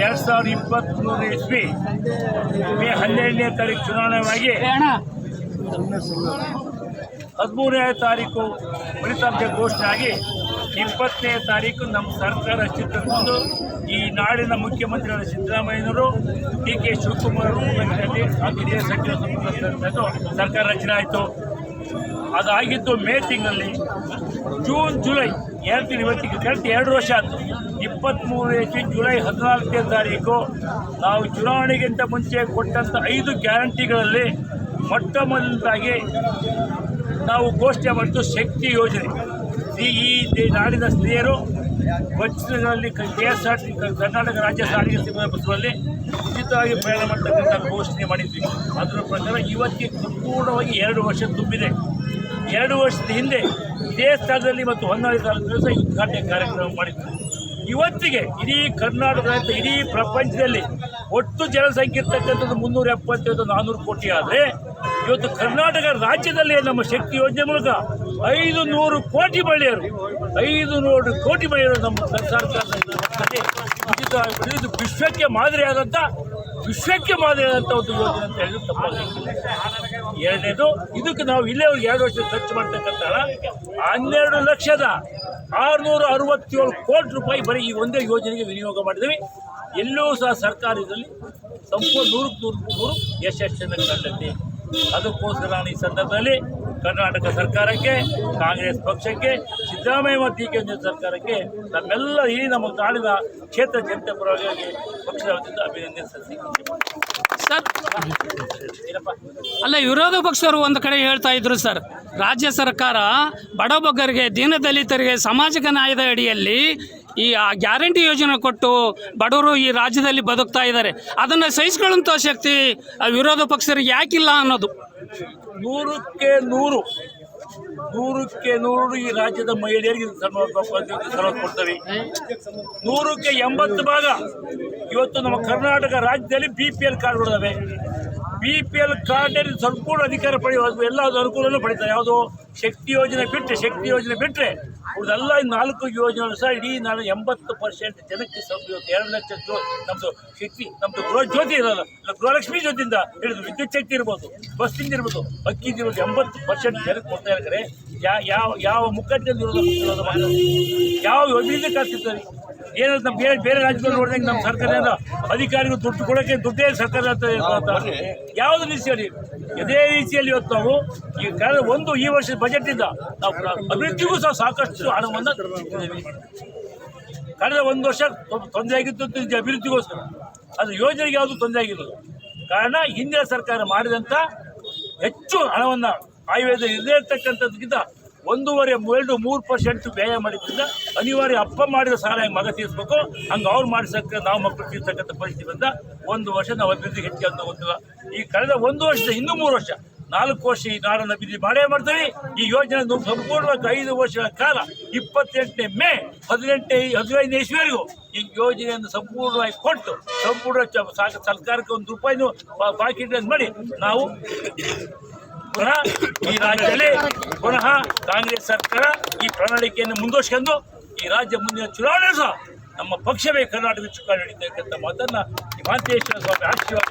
ಎರಡು ಸಾವಿರದ ಇಪ್ಪತ್ತ್ಮೂರು ಇಸ್ವಿ ಮೇ ಹನ್ನೆರಡನೇ ತಾರೀಕು ಚುನಾವಣೆಯಾಗಿ ಹದಿಮೂರನೇ ತಾರೀಕು ಫಲಿತಾಂಶ ಘೋಷಣೆ ಆಗಿ ಇಪ್ಪತ್ತನೇ ತಾರೀಕು ನಮ್ಮ ಸರ್ಕಾರ ಅಸ್ತಿತ್ವಗೊಂಡು ಈ ನಾಡಿನ ಮುಖ್ಯಮಂತ್ರಿಗಳ ಸಿದ್ದರಾಮಯ್ಯನವರು ಡಿ ಕೆ ಶಿವಕುಮಾರ್ ಮುಖ್ಯಮಂತ್ರಿಯಾಗಿ ಹಾಗೂ ಹಿರಿಯ ಸಚಿವ ಸರ್ಕಾರ ರಚನೆ ಆಯಿತು. ಅದಾಗಿದ್ದು ಮೇ ತಿಂಗಳಲ್ಲಿ ಜೂನ್, ಜುಲೈ ತಿಂಗಳು ಇವತ್ತಿಗೆ ಕಳೆದ ಎರಡು ವರ್ಷ ಆಯಿತು. ಇಪ್ಪತ್ತ್ಮೂರು ಜುಲೈ ಹದಿನಾಲ್ಕನೇ ತಾರೀಕು ನಾವು ಚುನಾವಣೆಗಿಂತ ಮುಂಚೆ ಕೊಟ್ಟಂಥ ಐದು ಗ್ಯಾರಂಟಿಗಳಲ್ಲಿ ಮೊಟ್ಟ ಮೊದಲದಾಗಿ ನಾವು ಘೋಷಣೆ ಮಾಡಿದ್ದು ಶಕ್ತಿ ಯೋಜನೆ. ಈ ನಾಡಿನ ಸ್ತ್ರೀಯರು ಬಸ್ಗಳಲ್ಲಿ K S R T Karnataka ರಾಜ್ಯ ಸಾರಿಗೆ ಸಿಬ್ಬಂದಿ ಬಸ್ಸುಗಳಲ್ಲಿ ಉಚಿತವಾಗಿ ಪ್ರಯಾಣ ಮಾಡ್ತಕ್ಕಂಥ ಘೋಷಣೆ ಮಾಡಿದ್ವಿ. ಅದರ ಪ್ರಕಾರ ಇವತ್ತಿಗೆ ಸಂಪೂರ್ಣವಾಗಿ ಎರಡು ವರ್ಷ ತುಂಬಿದೆ. ಎರಡು ವರ್ಷದ ಹಿಂದೆ ಇದೇ ಸ್ಥಳದಲ್ಲಿ ಮತ್ತು ಹೊನ್ನಾಳಿ ತಾಲೂಕಿನಲ್ಲಿ ಸಹ ಉದ್ಘಾಟನೆ ಕಾರ್ಯಕ್ರಮ ಮಾಡಿದ್ದರು ಇವತ್ತಿಗೆ ಇಡೀ ಕರ್ನಾಟಕದ ಇಡೀ ಪ್ರಪಂಚದಲ್ಲಿ ಒಟ್ಟು ಜನಸಂಖ್ಯೆ ಇರ್ತಕ್ಕಂಥದ್ದು ಮುನ್ನೂರ ಎಪ್ಪತ್ತೈದು ನಾನ್ನೂರು ಕೋಟಿ ಆದರೆ, ಇವತ್ತು ಕರ್ನಾಟಕ ರಾಜ್ಯದಲ್ಲಿ ನಮ್ಮ ಶಕ್ತಿ ಯೋಜನೆ ಮೂಲಕ ಐದು ನೂರು ಕೋಟಿ ಮಹಿಳೆಯರು ಐದು ನೂರು ಕೋಟಿ ಮಹಿಳೆಯರು ನಮ್ಮ ಸರ್ಕಾರ ಇದು ವಿಶ್ವಕ್ಕೆ ಮಾದರಿಯಾದಂಥ ವಿಶ್ವಕ್ಕೆ ಮಾದರಿಯಾದಂಥ ಒಂದು ಯೋಜನೆ ಅಂತ ಹೇಳಿದ್ರೆ ತಪ್ಪಾಗಲಿಲ್ಲ ಎರಡನೇದು, ಇದಕ್ಕೆ ನಾವು ಇಲ್ಲಿವರೆಗೆ ಎರಡು ವರ್ಷ ಖರ್ಚು ಮಾಡ್ತಕ್ಕಂಥ ಹನ್ನೆರಡು ಲಕ್ಷದ ಆರುನೂರ ಅರವತ್ತೇಳು ಕೋಟಿ ರೂಪಾಯಿ ಬರೀ ಈ ಒಂದೇ ಯೋಜನೆಗೆ ವಿನಿಯೋಗ ಮಾಡಿದ್ವಿ. ಎಲ್ಲೂ ಸಹ ಸರ್ಕಾರ ಇದರಲ್ಲಿ ಸಂಪೂರ್ಣ ನೂರಕ್ಕೆ ನೂರು ನೂರು ಯಶಸ್ಸನ್ನು ಕಂಡಿದೆ ಅದಕ್ಕೋಸ್ಕರ ನಾನು ಈ ಸಂದರ್ಭದಲ್ಲಿ ಕರ್ನಾಟಕ ಸರ್ಕಾರಕ್ಕೆ, ಕಾಂಗ್ರೆಸ್ ಪಕ್ಷಕ್ಕೆ, ಸಿದ್ದರಾಮಯ್ಯ ಮತ್ತು ಡಿ ಕೆ ಸರ್ಕಾರಕ್ಕೆ ನಮ್ಮೆಲ್ಲ ಈ ನಮ್ಮ ನಾಡಿನ ಕ್ಷೇತ್ರ ಜನತೆ ಪರವಾಗಿ ಪಕ್ಷದ ವತಿಯಿಂದ ಅಭಿನಂದನೆ ಸರ್ ಅಲ್ಲ, ವಿರೋಧ ಪಕ್ಷರು ಒಂದು ಕಡೆ ಹೇಳ್ತಾ ಇದ್ರು ಸರ್, ರಾಜ್ಯ ಸರ್ಕಾರ ಬಡಬಗ್ಗರಿಗೆ ದೀನದಲಿತರಿಗೆ, ಸಾಮಾಜಿಕ ನ್ಯಾಯದ ಅಡಿಯಲ್ಲಿ ಈ, ಆ ಗ್ಯಾರಂಟಿ ಯೋಜನೆ ಕೊಟ್ಟು ಬಡವರು ಈ ರಾಜ್ಯದಲ್ಲಿ ಬದುಕ್ತಾ ಇದ್ದಾರೆ. ಅದನ್ನು ಸಹಿಸ್ಕೊಳ್ಳುವಂಥ ಶಕ್ತಿ ವಿರೋಧ ಪಕ್ಷರಿಗೆ ಯಾಕಿಲ್ಲ ಅನ್ನೋದು. ನೂರಕ್ಕೆ ನೂರು ನೂರಕ್ಕೆ ನೂರು ಈ ರಾಜ್ಯದ ಮಹಿಳೆಯರಿಗೆ ಸವಲತ್ತು ಕೊಡ್ತವೆ. ನೂರಕ್ಕೆ ಎಂಬತ್ತು ಭಾಗ ಇವತ್ತು ನಮ್ಮ ಕರ್ನಾಟಕ ರಾಜ್ಯದಲ್ಲಿ ಬಿ ಪಿ ಎಲ್ ಕಾರ್ಡ್ಗಳಿದಾವೆ ಬಿ ಪಿ ಎಲ್ ಕಾರ್ಡ್ ಸಂಪೂರ್ಣ ಅಧಿಕಾರ ಪಡೆಯುವ ಎಲ್ಲ ಅನುಕೂಲನೂ ಪಡಿತಾರೆ. ಯಾವುದು ಶಕ್ತಿ ಯೋಜನೆ ಬಿಟ್ಟರೆ ಶಕ್ತಿ ಯೋಜನೆ ಬಿಟ್ಟರೆ ಅವ್ರದೆಲ್ಲ ನಾಲ್ಕು ಯೋಜನೆಗಳು ಸಹ ಇಡೀ ನಾನು ಎಂಬತ್ತು ಪರ್ಸೆಂಟ್ ಜನಕ್ಕೆ ಇವತ್ತು ಎರಡು ಲಕ್ಷ ಜೋ ನಮ್ಮದು ಶಕ್ತಿ ನಮ್ಮದು ಗೃಹ ಜ್ಯೋತಿ ಇರಲ್ಲ ಗೃಹಲಕ್ಷ್ಮಿ ಜ್ಯೋತಿಯಿಂದ ಹಿಡಿದು ವಿದ್ಯುತ್ ಶಕ್ತಿ ಇರ್ಬೋದು, ಬಸ್ಸಿಂದ ಇರ್ಬೋದು ಅಕ್ಕಿಂದ ಇರ್ಬೋದು, ಎಂಬತ್ತು ಪರ್ಸೆಂಟ್ ಜನಕ್ಕೆ ಕೊಡ್ತಾ ಇರ್ತಾರೆ ಯಾವ ಯಾವ ಯಾವ ಮಾಡೋದು? ಯಾವ ಯೋಜನೆಯಿಂದ ಕಾಡ್ತಿರ್ತಾರೆ ಏನೋ ನಮ್ಮ ಬೇರೆ ಬೇರೆ ರಾಜ್ಯದಲ್ಲಿ ನೋಡಿದಂಗೆ ನಮ್ಮ ಸರ್ಕಾರ ಅಧಿಕಾರಿಗಳು ದುಡ್ಡು ಕೊಡೋಕೆ ದುಡ್ಡೇ ಸರ್ಕಾರ ಅಂತ. ಯಾವುದು ರೀತಿಯಲ್ಲಿ ಇದೇ ರೀತಿಯಲ್ಲಿ ಇವತ್ತು ನಾವು ಈ ಕಳೆದ ಒಂದು ಈ ವರ್ಷದ ಬಜೆಟಿಂದ ನಾವು ಅಭಿವೃದ್ಧಿಗೂ ಸಹ ಸಾಕಷ್ಟು ಹಣವನ್ನು. ಕಳೆದ ಒಂದು ವರ್ಷ ತೊಂದರೆ ಆಗಿತ್ತು ಅಭಿವೃದ್ಧಿಗೋಸ್ಕರ ಅದು ಯೋಜನೆಗೆ ಯಾವುದು ತೊಂದರೆ ಆಗಿರೋದು ಕಾರಣ ಹಿಂದಿನ ಸರ್ಕಾರ ಮಾಡಿದಂಥ ಹೆಚ್ಚು ಹಣವನ್ನು ಆಯುರ್ವೇದ ಇಲ್ಲದೇ ಇರ್ತಕ್ಕಂಥದ್ದಕ್ಕಿಂತ ಒಂದೂವರೆ, ಎರಡು, ಮೂರು ಪರ್ಸೆಂಟ್ ವ್ಯಯ ಮಾಡಿದ್ರಿಂದ ಅನಿವಾರ್ಯ ಅಪ್ಪ ಮಾಡಿದ ಸಾಲ ಹೆಂಗೆ ಮಗ ತೀರಿಸ್ಬೇಕು? ಹಂಗೆ ಅವ್ರು ಮಾಡಿಸಕ್ಕೆ ನಾವು ಮಕ್ಕಳು ತೀರ್ತಕ್ಕಂಥ ಪರಿಸ್ಥಿತಿ ಬಂದ ಒಂದು ವರ್ಷ ನಾವು ಅಭಿವೃದ್ಧಿ ಹೆಚ್ಚಿಗೆ ಅಂತ ಗೊತ್ತಿಲ್ಲ ಈ ಕಳೆದ ಒಂದು ವರ್ಷದ ಇನ್ನೂ ಮೂರು ವರ್ಷ, ನಾಲ್ಕು ವರ್ಷ ಈ ನಾಡನ್ನು ಅಭಿವೃದ್ಧಿ ಮಾಡೇ ಮಾಡ್ತೀವಿ ಈ ಯೋಜನೆ ಸಂಪೂರ್ಣವಾಗಿ ಐದು ವರ್ಷಗಳ ಕಾಲ, ಇಪ್ಪತ್ತೆಂಟನೇ ಮೇ ಹದಿನೆಂಟನೇ, ಹದಿನೈದನೇ ಇಸ್ವಿವರೆಗೂ ಈ ಯೋಜನೆಯನ್ನು ಸಂಪೂರ್ಣವಾಗಿ ಕೊಟ್ಟು, ಸಂಪೂರ್ಣ ಸರ್ಕಾರಕ್ಕೆ ಒಂದು ರೂಪಾಯಿನೂ ಪಾಕಿಟ್ ಮಾಡಿ ನಾವು ಪುನಃ ಈ ರಾಜ್ಯದಲ್ಲಿ ಪುನಃ ಕಾಂಗ್ರೆಸ್ ಸರ್ಕಾರ ಈ ಪ್ರಣಾಳಿಕೆಯನ್ನು ಮುಂದುವರ್ಸ್ಕೊಂಡು ಈ ರಾಜ್ಯ ಮುಂದಿನ ಚುನಾವಣೆ ಸಹ ನಮ್ಮ ಪಕ್ಷವೇ ಕರ್ನಾಟಕ ಚುಕ್ಕಾಣಿ ಹಿಡಿತಕ್ಕಂಥ ಮಾತನ್ನ ಈ ಸ್ವಾಮಿ ಆಶೀರ್ವಾದ